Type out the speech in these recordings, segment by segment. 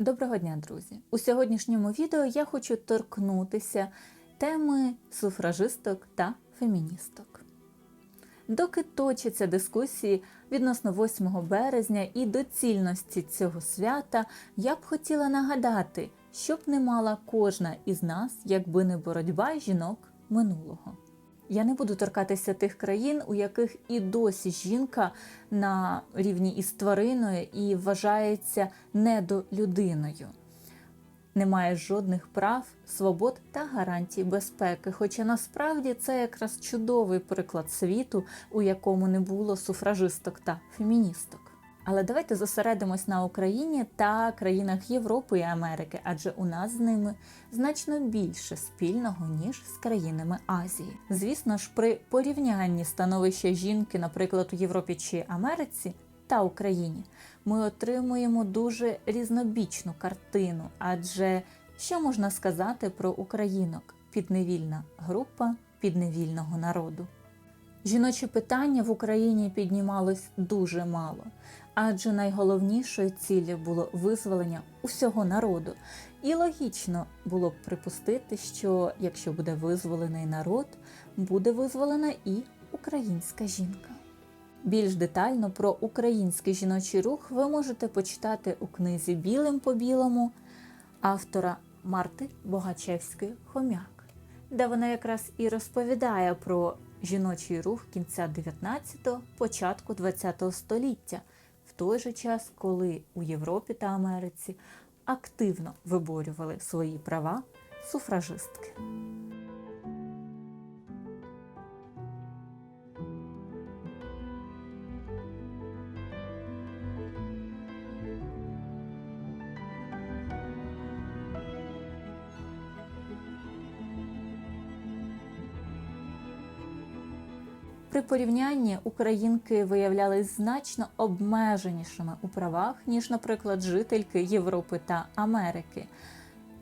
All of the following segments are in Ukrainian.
Доброго дня, друзі! У сьогоднішньому відео я хочу торкнутися теми суфражисток та феміністок. Доки точаться дискусії відносно 8 березня і доцільності цього свята, я б хотіла нагадати, що б не мала кожна із нас, якби не боротьба жінок минулого. Я не буду торкатися тих країн, у яких і досі жінка на рівні із твариною і вважається недолюдиною. Немає жодних прав, свобод та гарантій безпеки. Хоча насправді це якраз чудовий приклад світу, у якому не було суфражисток та феміністок. Але давайте зосередимось на Україні та країнах Європи і Америки, адже у нас з ними значно більше спільного ніж з країнами Азії. Звісно ж, при порівнянні становища жінки, наприклад, у Європі чи Америці та Україні, ми отримуємо дуже різнобічну картину. Адже що можна сказати про українок? Підневільна група підневільного народу. Жіноче питання в Україні піднімалось дуже мало, адже найголовнішою ціллю було визволення усього народу. І логічно було б припустити, що якщо буде визволений народ, буде визволена і українська жінка. Більш детально про український жіночий рух ви можете почитати у книзі Білим по білому автора Марти Богачевської Хомяк, де вона якраз і розповідає про жіночий рух кінця 19-го, початку 20-го століття, в той же час, коли у Європі та Америці активно виборювали свої права суфражистки. Порівнянні українки виявлялись значно обмеженішими у правах, ніж, наприклад, жительки Європи та Америки.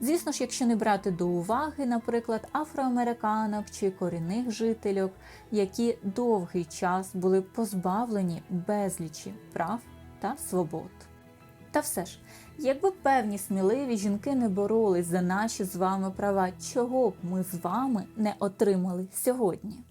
Звісно ж, якщо не брати до уваги, наприклад, афроамериканок чи корінних жительок, які довгий час були позбавлені безлічі прав та свобод. Та все ж, якби певні сміливі жінки не боролись за наші з вами права, чого б ми з вами не отримали сьогодні?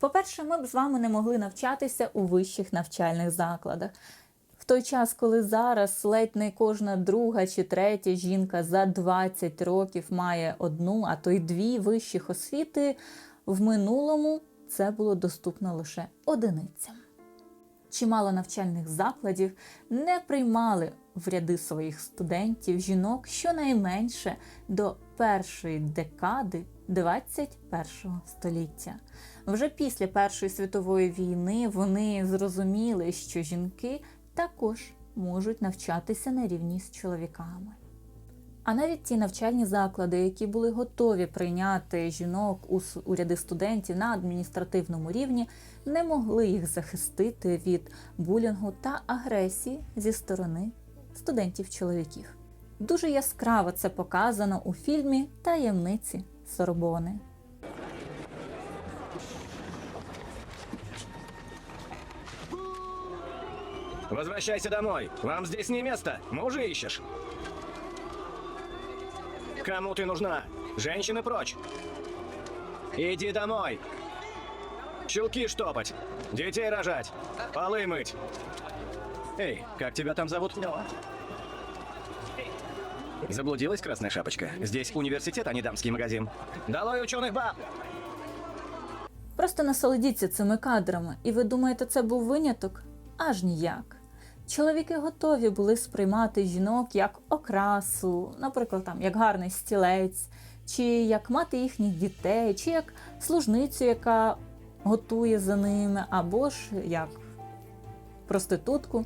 По-перше, ми б з вами не могли навчатися у вищих навчальних закладах. В той час, коли зараз ледь не кожна друга чи третя жінка за 20 років має одну, а то й дві вищих освіти, в минулому це було доступно лише одиницям. Чимало навчальних закладів не приймали в ряди своїх студентів жінок щонайменше до першої декади 21 століття. Вже після Першої світової війни вони зрозуміли, що жінки також можуть навчатися на рівні з чоловіками. А навіть ті навчальні заклади, які були готові прийняти жінок у с- у ряди студентів на адміністративному рівні, не могли їх захистити від булінгу та агресії зі сторони студентів-чоловіків. Дуже яскраво це показано у фільмі Таємниці Сорбони. Возвращайся домой. Вам здесь не место. Мужа ищешь. Кому ты нужна? Женщины прочь. Иди домой. Щелки штопать. Детей рожать. Полы мыть. Эй, как тебя там зовут? Заблудилась, красная шапочка? Здесь университет, а не дамский магазин. Долой ученых баб! Просто насолодіться цими кадрами, і ви думаєте, це був виняток? Аж ніяк. Чоловіки готові були сприймати жінок як окрасу, наприклад, там як гарний стілець, чи як мати їхніх дітей, чи як служницю, яка готує за ними, або ж як проститутку.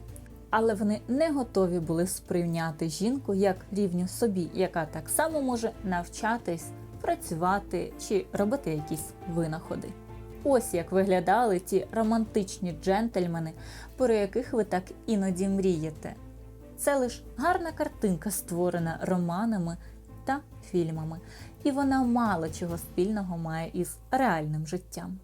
Але вони не готові були сприйняти жінку як рівню собі, яка так само може навчатись, працювати чи робити якісь винаходи. Ось як виглядали ті романтичні джентльмени, про яких ви так іноді мрієте. Це лише гарна картинка, створена романами та фільмами, і вона мало чого спільного має із реальним життям.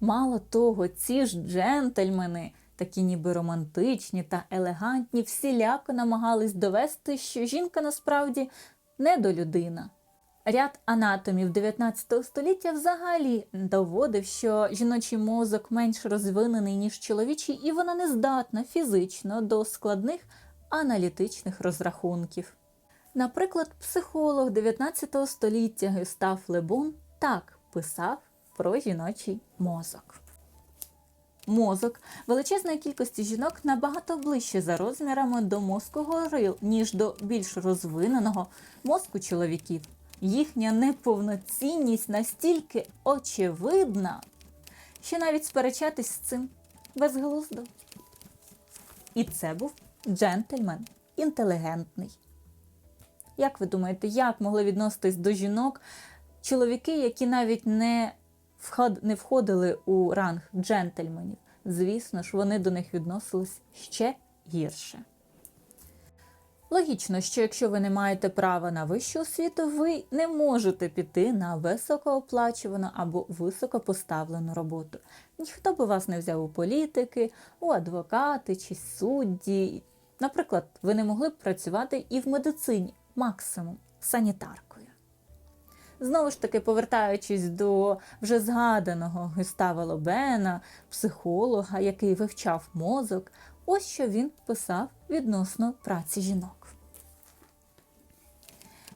Мало того, ці ж джентльмени такі ніби романтичні та елегантні, всіляко намагались довести, що жінка насправді недолюдина. Ряд анатомів 19 століття взагалі доводив, що жіночий мозок менш розвинений, ніж чоловічий, і вона не здатна фізично до складних аналітичних розрахунків. Наприклад, психолог 19 століття Гюстав Лебун так писав про жіночий мозок. Мозок величезної кількості жінок набагато ближче за розмірами до мозку горил, ніж до більш розвиненого мозку чоловіків. Їхня неповноцінність настільки очевидна, що навіть сперечатись з цим безглуздо. І це був джентльмен інтелігентний. Як ви думаєте, як могли відноситись до жінок чоловіки, які навіть не, не входили у ранг джентльменів? Звісно ж, вони до них відносились ще гірше. Логічно, що якщо ви не маєте права на вищу освіту, ви не можете піти на високооплачувану або високопоставлену роботу. Ніхто би вас не взяв у політики, у адвокати чи судді. Наприклад, ви не могли б працювати і в медицині, максимум санітаркою. Знову ж таки, повертаючись до вже згаданого Гюстава Лобена, психолога, який вивчав мозок, ось що він писав відносно праці жінок.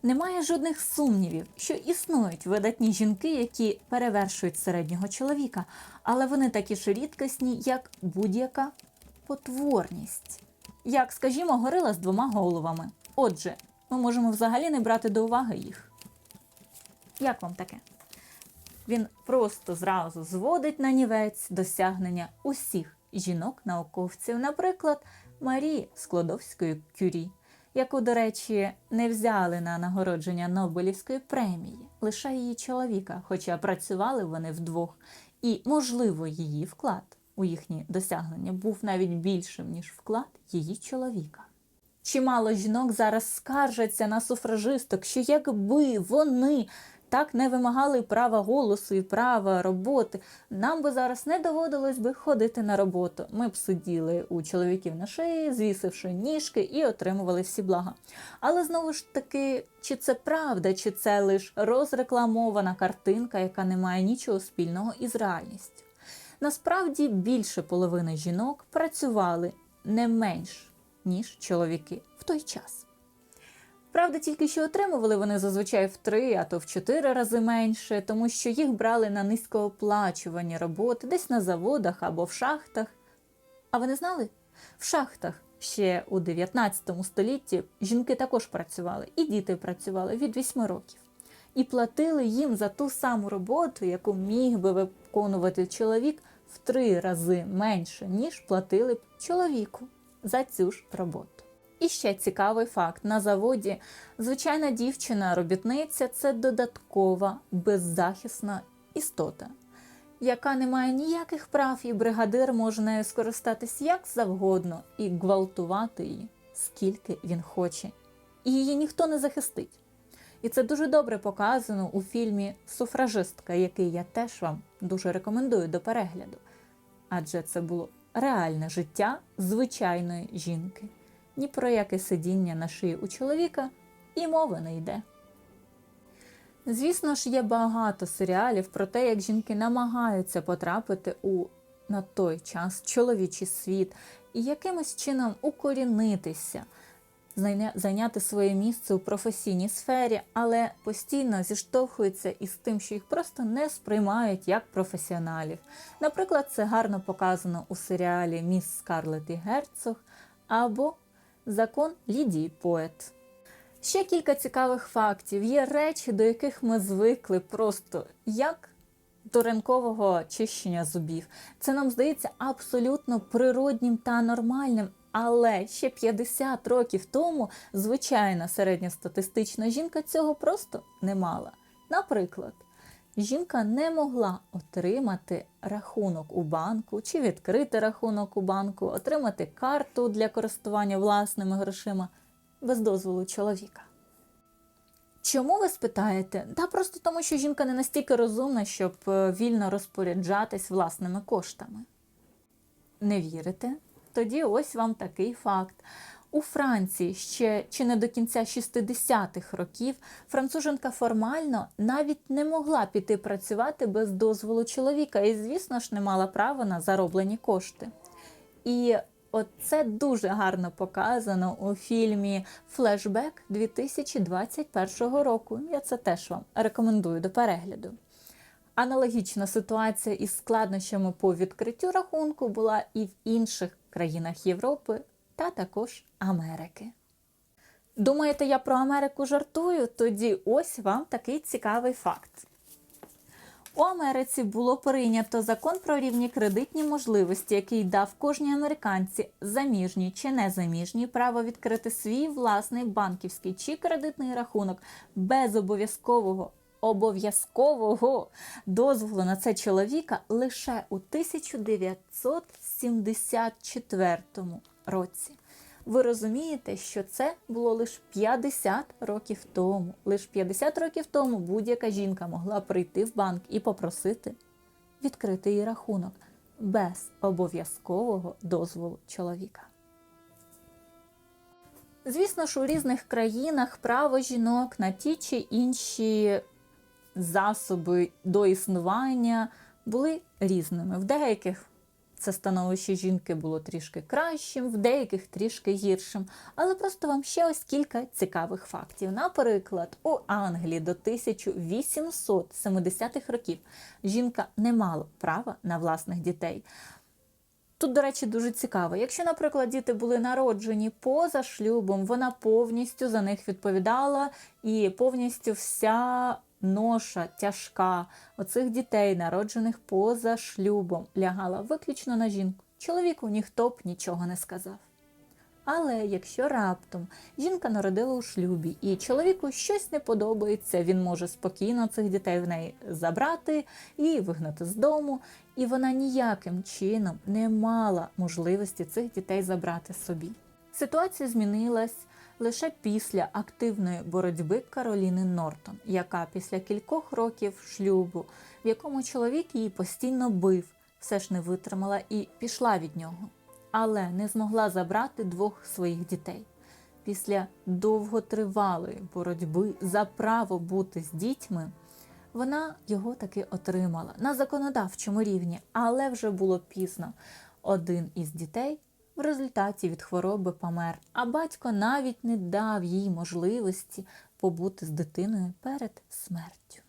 Немає жодних сумнівів, що існують видатні жінки, які перевершують середнього чоловіка, але вони такі ж рідкісні, як будь-яка потворність. Як, скажімо, горила з двома головами. Отже, ми можемо взагалі не брати до уваги їх. Як вам таке? Він просто зразу зводить на нівець досягнення усіх жінок-науковців, наприклад, Марії Складовської Кюрі, яку, до речі, не взяли на нагородження Нобелівської премії, лише її чоловіка, хоча працювали вони вдвох, і, можливо, її вклад у їхні досягнення був навіть більшим, ніж вклад її чоловіка. Чимало жінок зараз скаржаться на суфражисток, що якби вони так не вимагали права голосу і права роботи, нам би зараз не доводилось би ходити на роботу. Ми б сиділи у чоловіків на шиї, звісивши ніжки і отримували всі блага. Але знову ж таки, чи це правда, чи це лише розрекламована картинка, яка не має нічого спільного із реальністю? Насправді більше половини жінок працювали не менш ніж чоловіки в той час. Правда, тільки що отримували вони зазвичай в три, а то в чотири рази менше, тому що їх брали на низькооплачувані роботи, десь на заводах або в шахтах. А ви не знали? В шахтах ще у 19 столітті жінки також працювали, і діти працювали від 8 років. І платили їм за ту саму роботу, яку міг би виконувати чоловік в три рази менше, ніж платили б чоловіку за цю ж роботу. І ще цікавий факт: на заводі звичайна дівчина-робітниця це додаткова беззахисна істота, яка не має ніяких прав, і бригадир може нею скористатись як завгодно і гвалтувати її, скільки він хоче. І її ніхто не захистить. І це дуже добре показано у фільмі Суфражистка, який я теж вам дуже рекомендую до перегляду. Адже це було реальне життя звичайної жінки. Ні про яке сидіння на шиї у чоловіка і мови не йде. Звісно ж, є багато серіалів про те, як жінки намагаються потрапити у на той час чоловічий світ і якимось чином укорінитися, зайняти своє місце у професійній сфері, але постійно зіштовхуються із тим, що їх просто не сприймають як професіоналів. Наприклад, це гарно показано у серіалі Міс Скарлетт і Герцог або Закон Лідії Поет. Ще кілька цікавих фактів. Є речі, до яких ми звикли просто як до ранкового чищення зубів. Це нам здається абсолютно природнім та нормальним. Але ще 50 років тому звичайна середньостатистична жінка цього просто не мала. Наприклад, жінка не могла отримати рахунок у банку чи відкрити рахунок у банку, отримати карту для користування власними грошима без дозволу чоловіка. Чому ви спитаєте? Та просто тому, що жінка не настільки розумна, щоб е, вільно розпоряджатись власними коштами. Не вірите? Тоді ось вам такий факт. У Франції ще чи не до кінця 60-х років француженка формально навіть не могла піти працювати без дозволу чоловіка і, звісно ж, не мала права на зароблені кошти. І от це дуже гарно показано у фільмі Флешбек 2021 року. Я це теж вам рекомендую до перегляду. Аналогічна ситуація із складнощами по відкриттю рахунку була і в інших країнах Європи та також Америки. Думаєте, я про Америку жартую? Тоді ось вам такий цікавий факт. У Америці було прийнято закон про рівні кредитні можливості, який дав кожній американці заміжній чи незаміжній право відкрити свій власний банківський чи кредитний рахунок без обов'язкового обов'язкового дозволу на це чоловіка лише у 1974 році. Ви розумієте, що це було лише 50 років тому. Лише 50 років тому будь-яка жінка могла прийти в банк і попросити відкрити її рахунок без обов'язкового дозволу чоловіка. Звісно ж, у різних країнах право жінок на ті чи інші засоби до існування були різними. В деяких це становище жінки було трішки кращим, в деяких трішки гіршим. Але просто вам ще ось кілька цікавих фактів. Наприклад, у Англії до 1870-х років жінка не мала права на власних дітей. Тут, до речі, дуже цікаво. Якщо, наприклад, діти були народжені поза шлюбом, вона повністю за них відповідала, і повністю вся ноша тяжка оцих дітей, народжених поза шлюбом, лягала виключно на жінку. Чоловіку ніхто б нічого не сказав. Але якщо раптом жінка народила у шлюбі і чоловіку щось не подобається, він може спокійно цих дітей в неї забрати і вигнати з дому, і вона ніяким чином не мала можливості цих дітей забрати собі. Ситуація змінилась лише після активної боротьби Кароліни Нортон, яка після кількох років шлюбу, в якому чоловік її постійно бив, все ж не витримала і пішла від нього але не змогла забрати двох своїх дітей. Після довготривалої боротьби за право бути з дітьми, вона його таки отримала на законодавчому рівні, але вже було пізно. Один із дітей в результаті від хвороби помер, а батько навіть не дав їй можливості побути з дитиною перед смертю.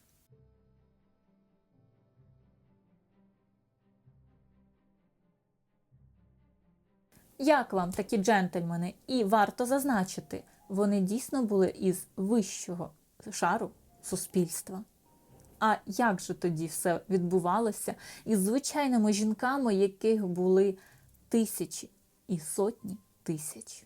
Як вам такі джентльмени? І варто зазначити, вони дійсно були із вищого шару суспільства. А як же тоді все відбувалося із звичайними жінками, яких були тисячі і сотні тисяч?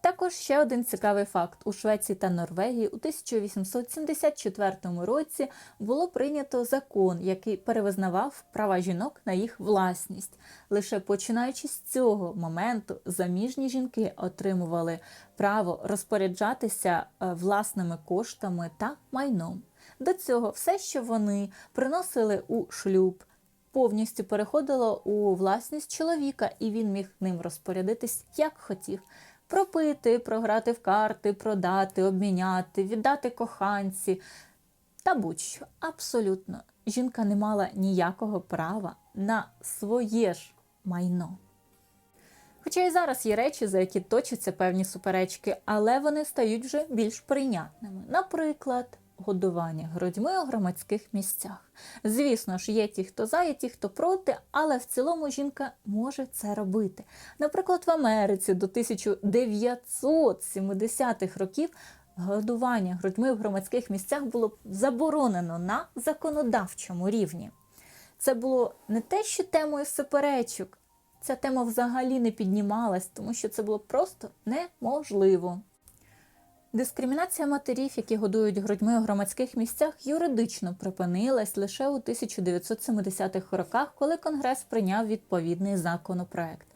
Також ще один цікавий факт: у Швеції та Норвегії у 1874 році було прийнято закон, який перевизнавав права жінок на їх власність. Лише починаючи з цього моменту, заміжні жінки отримували право розпоряджатися е, власними коштами та майном. До цього все, що вони приносили у шлюб. Повністю переходило у власність чоловіка, і він міг ним розпорядитись як хотів пропити, програти в карти, продати, обміняти, віддати коханці та будь-що. Абсолютно, жінка не мала ніякого права на своє ж майно. Хоча і зараз є речі, за які точаться певні суперечки, але вони стають вже більш прийнятними. Наприклад, годування грудьми у громадських місцях. Звісно ж, є ті, хто за, є ті, хто проти, але в цілому жінка може це робити. Наприклад, в Америці до 1970-х років годування грудьми в громадських місцях було заборонено на законодавчому рівні. Це було не те, що темою суперечок. Ця тема взагалі не піднімалась, тому що це було просто неможливо. Дискримінація матерів, які годують грудьми у громадських місцях, юридично припинилась лише у 1970-х роках, коли Конгрес прийняв відповідний законопроект.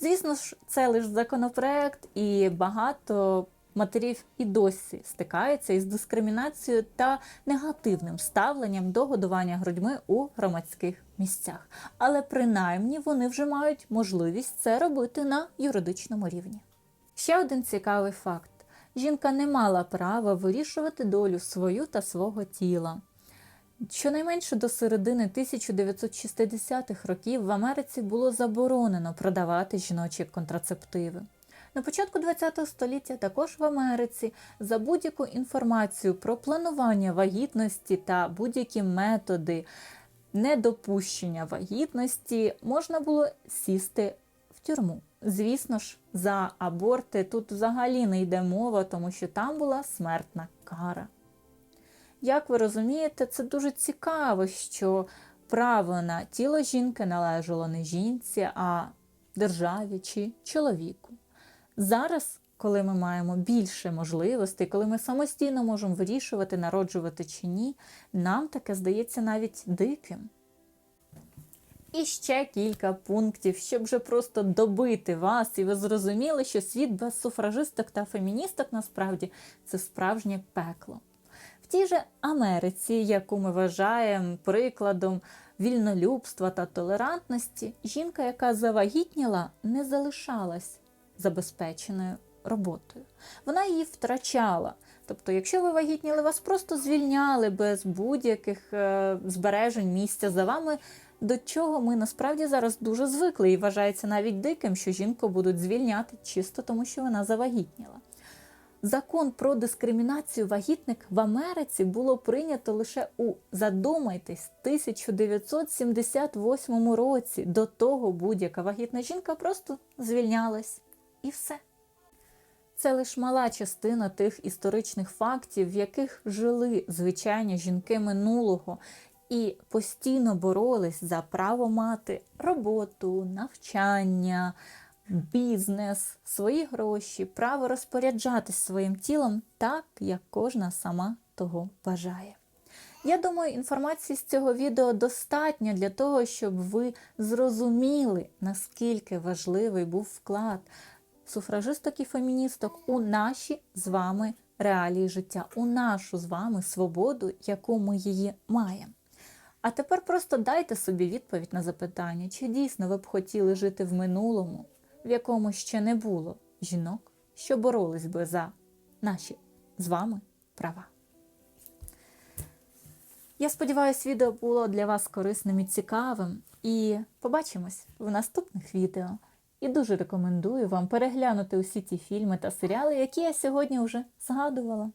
Звісно ж, це лише законопроект, і багато матерів і досі стикаються із дискримінацією та негативним ставленням до годування грудьми у громадських місцях. Але принаймні вони вже мають можливість це робити на юридичному рівні. Ще один цікавий факт: жінка не мала права вирішувати долю свою та свого тіла. Щонайменше до середини 1960-х років в Америці було заборонено продавати жіночі контрацептиви. На початку ХХ століття також в Америці за будь-яку інформацію про планування вагітності та будь-які методи недопущення вагітності можна було сісти в тюрму. Звісно ж, за аборти тут взагалі не йде мова, тому що там була смертна кара. Як ви розумієте, це дуже цікаво, що право на тіло жінки належало не жінці, а державі чи чоловіку. Зараз, коли ми маємо більше можливостей, коли ми самостійно можемо вирішувати, народжувати чи ні, нам таке здається навіть диким. І ще кілька пунктів, щоб вже просто добити вас, і ви зрозуміли, що світ без суфражисток та феміністок насправді це справжнє пекло. В тій же Америці, яку ми вважаємо прикладом вільнолюбства та толерантності, жінка, яка завагітніла, не залишалась забезпеченою роботою. Вона її втрачала. Тобто, якщо ви вагітніли, вас просто звільняли без будь-яких е, збережень місця за вами, до чого ми насправді зараз дуже звикли і вважається навіть диким, що жінку будуть звільняти чисто тому, що вона завагітніла. Закон про дискримінацію вагітник в Америці було прийнято лише у задумайтесь 1978 році. До того будь-яка вагітна жінка просто звільнялась і все. Це лише мала частина тих історичних фактів, в яких жили звичайні жінки минулого і постійно боролись за право мати роботу, навчання, бізнес, свої гроші, право розпоряджатись своїм тілом так, як кожна сама того бажає. Я думаю, інформації з цього відео достатньо для того, щоб ви зрозуміли, наскільки важливий був вклад суфражисток і феміністок у наші з вами реалії життя, у нашу з вами свободу, яку ми її маємо. А тепер просто дайте собі відповідь на запитання, чи дійсно ви б хотіли жити в минулому, в якому ще не було жінок, що боролись би за наші з вами права. Я сподіваюся, відео було для вас корисним і цікавим. І побачимось в наступних відео. І дуже рекомендую вам переглянути усі ті фільми та серіали, які я сьогодні вже згадувала.